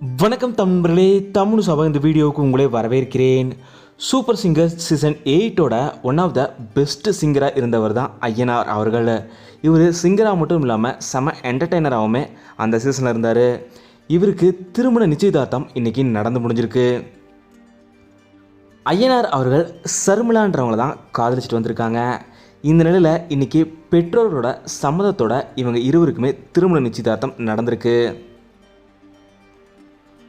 வணக்கம் தம்பர்களே தமிழ் சபா இந்த வீடியோவுக்கு உங்களை வரவேற்கிறேன். சூப்பர் சிங்கர் சீசன் எயிட்டோட ஒன் ஆஃப் த பெஸ்ட் சிங்கராக இருந்தவர் தான் ஐயனார் அவர்கள். இவர் சிங்கராக மட்டும் இல்லாமல் செம என்டர்டெய்னராகவுமே அந்த சீசனில் இருந்தார். இவருக்கு திருமண நிச்சயதார்த்தம் இன்றைக்கி நடந்து முடிஞ்சிருக்கு. ஐயனார் அவர்கள் சர்மிளான்றவங்கள தான் காதலிச்சிட்டு வந்திருக்காங்க. இந்த நிலையில் இன்றைக்கி பெற்றோர்களோட சம்மதத்தோட இவங்க இருவருக்குமே திருமண நிச்சயதார்த்தம் நடந்திருக்கு.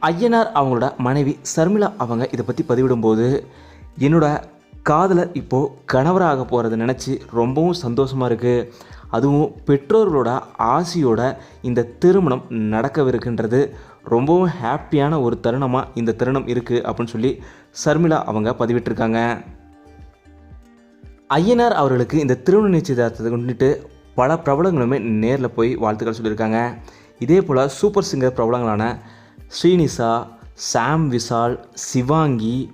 ஐயனார் அவங்களோட மனைவி சர்மிளா அவங்க இதை பற்றி பதிவிடும்போது என்னோட காதலர் இப்போது கணவராக போகிறத நினச்சி ரொம்பவும் சந்தோஷமாக இருக்குது அதுவும் பெற்றோர்களோட ஆசையோட இந்த திருமணம் நடக்கவிருக்கின்றது. ரொம்பவும் ஹாப்பியான ஒரு தருணமாக இந்த தருணம் இருக்குது அப்படின்னு சொல்லி சர்மிளா அவங்க பதிவிட்டிருக்காங்க. ஐயனார் அவர்களுக்கு இந்த திருமண நிச்சயதார்த்தத்தை கொண்டுட்டு பல பிரபலங்களுமே நேரில் போய் வாழ்த்துக்கள் சொல்லியிருக்காங்க. இதே போல் சூப்பர் சிங்கர் பிரபலங்களான ஸ்ரீனிசா சாம் விஷால் சிவாங்கி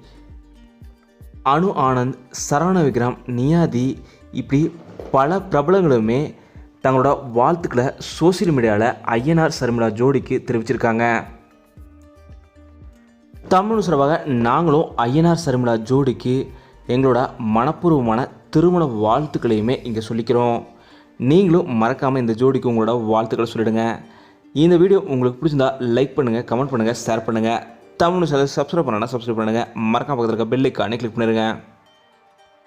அனு ஆனந்த் சரவண விக்ரம் நியாதி இப்படி பல பிரபலங்களுமே தங்களோட வாழ்த்துக்களை சோசியல் மீடியாவில் ஐயனார் சர்மிளா ஜோடிக்கு தெரிவிச்சிருக்காங்க. தமிழ் சார்பாக நாங்களும் ஐயனார் சர்மிளா ஜோடிக்கு எங்களோட மனப்பூர்வமான திருமண வாழ்த்துக்களையுமே இங்கே சொல்லிக்கிறோம். நீங்களும் மறக்காமல் இந்த ஜோடிக்கு உங்களோட வாழ்த்துக்களை சொல்லிடுங்க. இந்த வீடியோ உங்களுக்கு பிடிச்சிருந்தா லைக் பண்ணுங்கள் கமெண்ட் பண்ணுங்கள் ஷேர் பண்ணுங்கள் தமிழ் சேனல் சப்ஸ்கிரைப் பண்ணனா சப்ஸ்கிரைப் பண்ணுங்கள் மறக்காம பக்கத்தில் இருக்க பெல் ஐக்கானே கிளிக் பண்ணிடுங்க